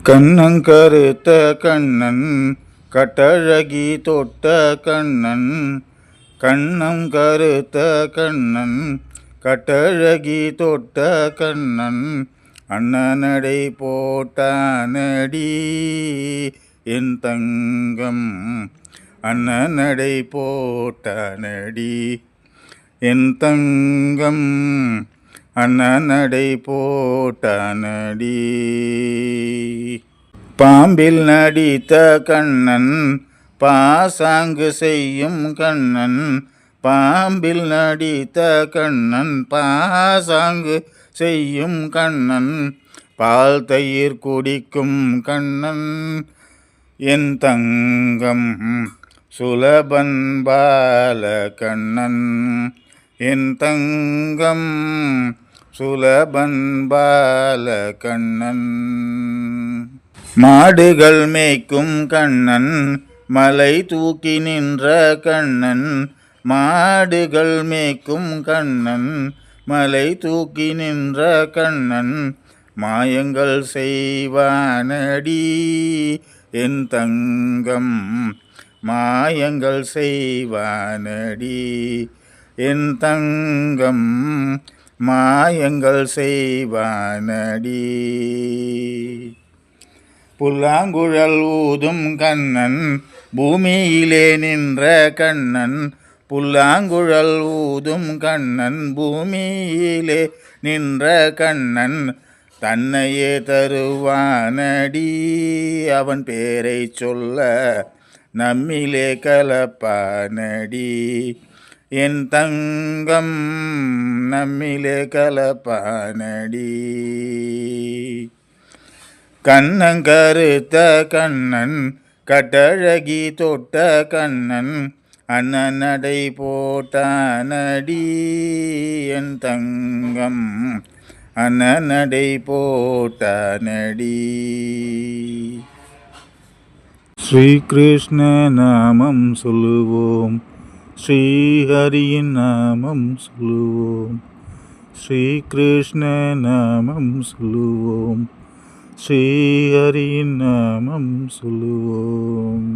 கண்ணங்கருத்த கண்ணன் கட்டழகி தொட்ட கண்ணன். கண்ணம் கருத்த கண்ணன் கட்டழகி தொட்ட கண்ணன். அண்ணனடை போட்டானடி என் தங்கம் அண்ணனடை போட்டானடி என் தங்கம். அண்ணனடை போட்டனடி. பாம்பில் நடித்த கண்ணன் பாசாங்கு செய்யும் கண்ணன் பாம்பில் நடித்த கண்ணன் பாசாங்கு செய்யும் கண்ணன் பால் தயிர் குடிக்கும் கண்ணன். என் தங்கம் சுலபன் பால கண்ணன் என் தங்கம் சுலபன்பால கண்ணன் மாடுகள் மேய்க்கும் கண்ணன் மலை தூக்கி நின்ற கண்ணன் மாடுகள் மேய்க்கும் கண்ணன் மலை தூக்கி நின்ற கண்ணன் மாயங்கள் செய்வானடி. என் தங்கம் மாயங்கள் செய்வானடி. என் தங்கம் மாயங்கள் செய்வானடி. புல்லாங்குழல் ஊதும் கண்ணன் பூமியிலே நின்ற கண்ணன். புல்லாங்குழல் ஊதும் கண்ணன் பூமியிலே நின்ற கண்ணன். தன்னையே தருவானடி. அவன் பேரை சொல்ல நம்மிலே கலப்பானடி. என் தங்கம் நம்மிலே கலப்பானடி. கண்ணங்கருத்த கண்ணன் கட்டழகி தொட்ட கண்ணன் அண்ணனடை போட்டானடி. என் தங்கம் அண்ணனடை போட்டானடி. ஸ்ரீகிருஷ்ண நாமம் சொல்லுவோம். ஸ்ரீஹரியின் நாமம் சொல்லுவோம் ஸ்ரீகிருஷ்ண நாமம் சொல்லுவோம் ஸ்ரீஹரியின் நாமம் சொல்லுவோம்